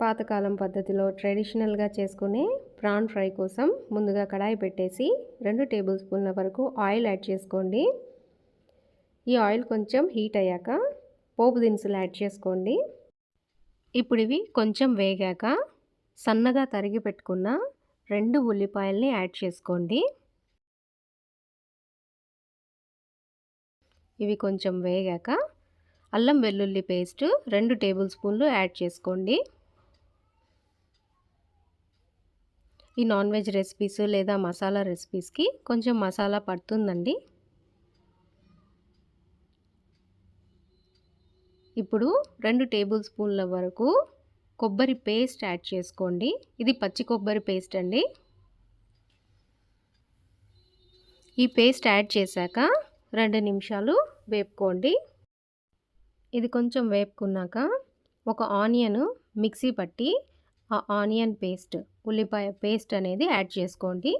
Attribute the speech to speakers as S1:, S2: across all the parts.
S1: పాతకాలం పద్ధతిలో ట్రెడిషనల్గా చేసుకునే ప్రాన్ ఫ్రై కోసం ముందుగా కడాయి పెట్టేసి రెండు టేబుల్ స్పూన్ల వరకు ఆయిల్ యాడ్ చేసుకోండి. ఈ ఆయిల్ కొంచెం హీట్ అయ్యాక పోపు దినుసులు యాడ్ చేసుకోండి. ఇప్పుడు ఇవి కొంచెం వేగాక సన్నగా తరిగి పెట్టుకున్న రెండు ఉల్లిపాయల్ని యాడ్ చేసుకోండి. ఇవి కొంచెం వేగాక అల్లం వెల్లుల్లి పేస్ట్ రెండు టేబుల్ స్పూన్లు యాడ్ చేసుకోండి. ఈ నాన్ వెజ్ రెసిపీస్ లేదా మసాలా రెసిపీస్కి కొంచెం మసాలా పడుతుందండి. ఇప్పుడు రెండు టేబుల్ స్పూన్ల వరకు కొబ్బరి పేస్ట్ యాడ్ చేసుకోండి. ఇది పచ్చి కొబ్బరి పేస్ట్ అండి. ఈ పేస్ట్ యాడ్ చేశాక రెండు నిమిషాలు వేపుకోండి. ఇది కొంచెం వేపుకున్నాక ఒక ఆనియన్ మిక్సీ పట్టి ఆ ఆనియన్ పేస్ట్ ఉల్లిపాయ పేస్ట్ అనేది యాడ్ చేసుకోండి.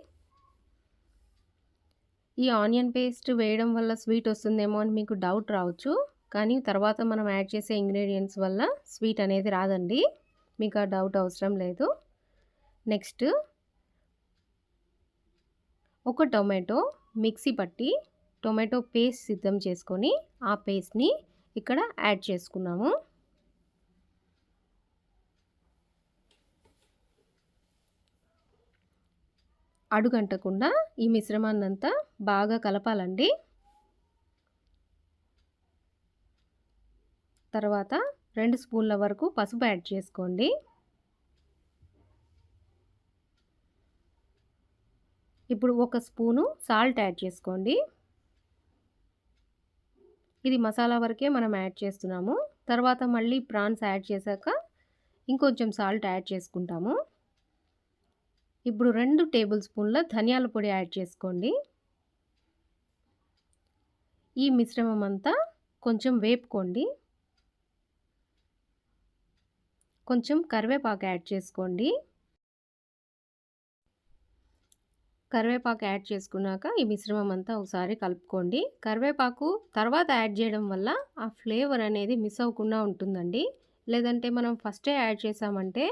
S1: ఈ ఆనియన్ పేస్ట్ వేయడం వల్ల స్వీట్ వస్తుందేమో అని మీకు డౌట్ రావచ్చు. కానీ తర్వాత మనం యాడ్ చేసే ఇంగ్రీడియంట్స్ వల్ల స్వీట్ అనేది రాదండి. మీకు ఆ డౌట్ అవసరం లేదు. నెక్స్ట్ ఒక టొమాటో మిక్సీ పట్టి టొమాటో పేస్ట్ సిద్ధం చేసుకొని ఆ పేస్ట్ని ఇక్కడ యాడ్ చేసుకున్నాము. అడుగంటకుండా ఈ మిశ్రమాన్నంతా బాగా కలపాలండి. తర్వాత రెండు స్పూన్ల వరకు పసుపు యాడ్ చేసుకోండి. ఇప్పుడు ఒక స్పూను సాల్ట్ యాడ్ చేసుకోండి. ఇది మసాలా వరకే మనం యాడ్ చేస్తున్నాము. తర్వాత మళ్ళీ ప్రాన్స్ యాడ్ చేశాక ఇంకొంచెం సాల్ట్ యాడ్ చేసుకుంటాము. ఇప్పుడు రెండు టేబుల్ స్పూన్ల ధనియాల పొడి యాడ్ చేసుకోండి. ఈ మిశ్రమం అంతా కొంచెం వేపుకోండి. కొంచెం కరివేపాకు యాడ్ చేసుకోండి. కరివేపాకు యాడ్ చేసుకున్నాక ఈ మిశ్రమం అంతా ఒకసారి కలుపుకోండి. కరివేపాకు తర్వాత యాడ్ చేయడం వల్ల ఆ ఫ్లేవర్ అనేది మిస్ అవ్వకుండా ఉంటుందండి. లేదంటే మనం ఫస్టే యాడ్ చేసామంటే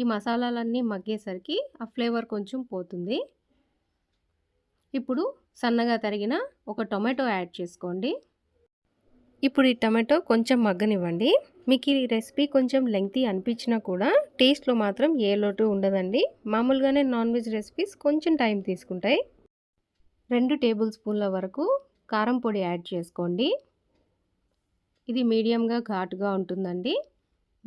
S1: ఈ మసాలాలన్నీ మగ్గేసరికి ఆ ఫ్లేవర్ కొంచెం పోతుంది. ఇప్పుడు సన్నగా తరిగిన ఒక టొమాటో యాడ్ చేసుకోండి. ఇప్పుడు ఈ టమాటో కొంచెం మగ్గనివ్వండి. మీకు ఈ రెసిపీ కొంచెం లెంగ్తీ అనిపించినా కూడా టేస్ట్లో మాత్రం ఏ లోటు ఉండదండి. మామూలుగానే నాన్ వెజ్ రెసిపీస్ కొంచెం టైం తీసుకుంటాయి. రెండు టేబుల్ స్పూన్ల వరకు కారం పొడి యాడ్ చేసుకోండి. ఇది మీడియంగా ఘాటుగా ఉంటుందండి.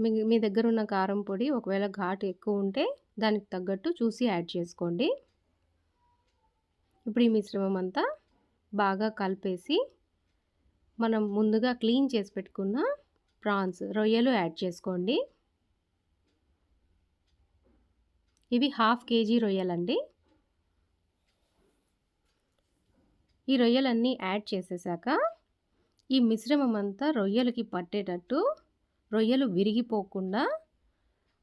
S1: మీ మీ దగ్గర ఉన్న కారం పొడి ఒకవేళ ఘాటు ఎక్కువ ఉంటే దానికి తగ్గట్టు చూసి యాడ్ చేసుకోండి. ఇప్పుడు ఈ మిశ్రమం అంతా బాగా కలిపేసి మనం ముందుగా క్లీన్ చేసి పెట్టుకున్న ప్రాన్స్ రొయ్యలు యాడ్ చేసుకోండి. ఇవి హాఫ్ కేజీ రొయ్యలండి. ఈ రొయ్యలన్నీ యాడ్ చేసేసాక ఈ మిశ్రమం అంతా రొయ్యలకి పట్టేటట్టు రొయ్యలు విరిగిపోకుండా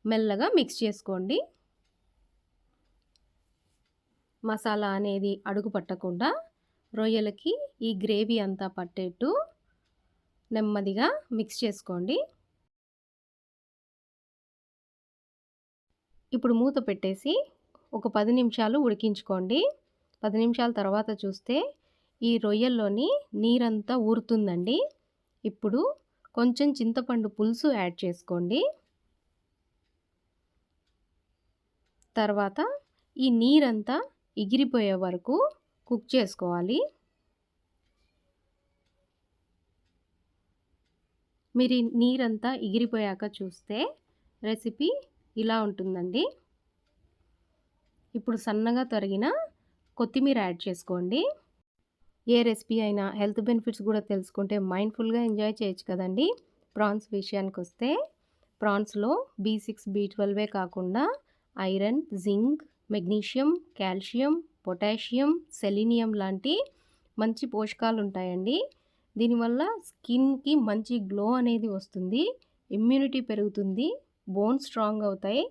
S1: మెల్లగా మిక్స్ చేసుకోండి. మసాలా అనేది అడుగు పట్టకుండా రొయ్యలకి ఈ గ్రేవీ అంతా పట్టేట్టు నెమ్మదిగా మిక్స్ చేసుకోండి. ఇప్పుడు మూత పెట్టేసి ఒక పది నిమిషాలు ఉడికించుకోండి. పది నిమిషాల తర్వాత చూస్తే ఈ రొయ్యల్లోని నీరంతా ఊరుతుందండి. ఇప్పుడు కొంచెం చింతపండు పులుసు యాడ్ చేసుకోండి. తర్వాత ఈ నీరంతా ఎగిరిపోయే వరకు కుక్ చేసుకోవాలి. మీరు నీరంతా ఎగిరిపోయాక చూస్తే రెసిపీ ఇలా ఉంటుందండి. ఇప్పుడు సన్నగా తరిగిన కొత్తిమీర యాడ్ చేసుకోండి. ఏ రెసిపీ అయినా హెల్త్ బెనిఫిట్స్ కూడా తెలుసుకుంటే మైండ్ఫుల్గా ఎంజాయ్ చేయొచ్చు కదండి. ప్రాన్స్ విషయానికి వస్తే ప్రాన్స్లో బీ సిక్స్ బీ ట్వెల్వే కాకుండా iron zinc magnesium calcium potassium selenium లాంటి మంచి పోషకాలు ఉంటాయండి దీనివల్ల స్కిన్కి మంచి గ్లో అనేది వస్తుంది ఇమ్యూనిటీ పెరుగుతుంది బోన్స్ స్ట్రాంగ్ అవుతాయి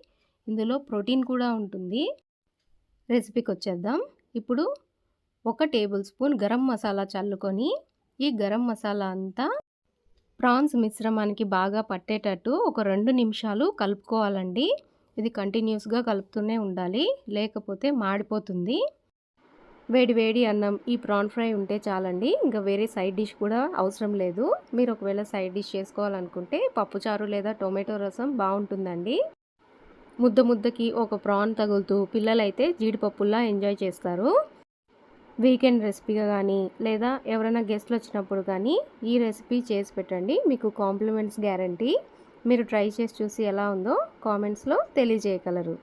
S1: ఇందులో ప్రోటీన్ కూడా ఉంటుంది. రెసిపీకి వచ్చేద్దాం ఇప్పుడు ఒక టేబుల్ స్పూన్ గరం మసాలా చల్లుకొని ఈ గరం మసాలా అంతా ప్రాన్స్ మిశ్రమానికి బాగా పట్టేటట్టు ఒక రెండు నిమిషాలు కలుపుకోవాలండి. ఇది కంటిన్యూస్గా కలుపుతూనే ఉండాలి లేకపోతే మాడిపోతుంది. వేడి వేడి అన్నం ఈ ప్రాన్ ఫ్రై ఉంటే చాలండి. ఇంకా వేరే సైడ్ డిష్ కూడా అవసరం లేదు. మీరు ఒకవేళ సైడ్ డిష్ చేసుకోవాలనుకుంటే పప్పుచారు లేదా టొమాటో రసం బాగుంటుందండి. ముద్ద ముద్దకి ఒక ప్రాన్ తగులుతూ పిల్లలైతే జీడిపప్పుల్లా ఎంజాయ్ చేస్తారు. వీకెండ్ రెసిపీగా కానీ లేదా ఎవరైనా గెస్ట్లు వచ్చినప్పుడు కానీ ఈ రెసిపీ చేసి పెట్టండి. మీకు కాంప్లిమెంట్స్ గ్యారంటీ. మీరు ట్రై చేసి చూసి ఎలా ఉందో కామెంట్స్లో తెలియజేయగలరు.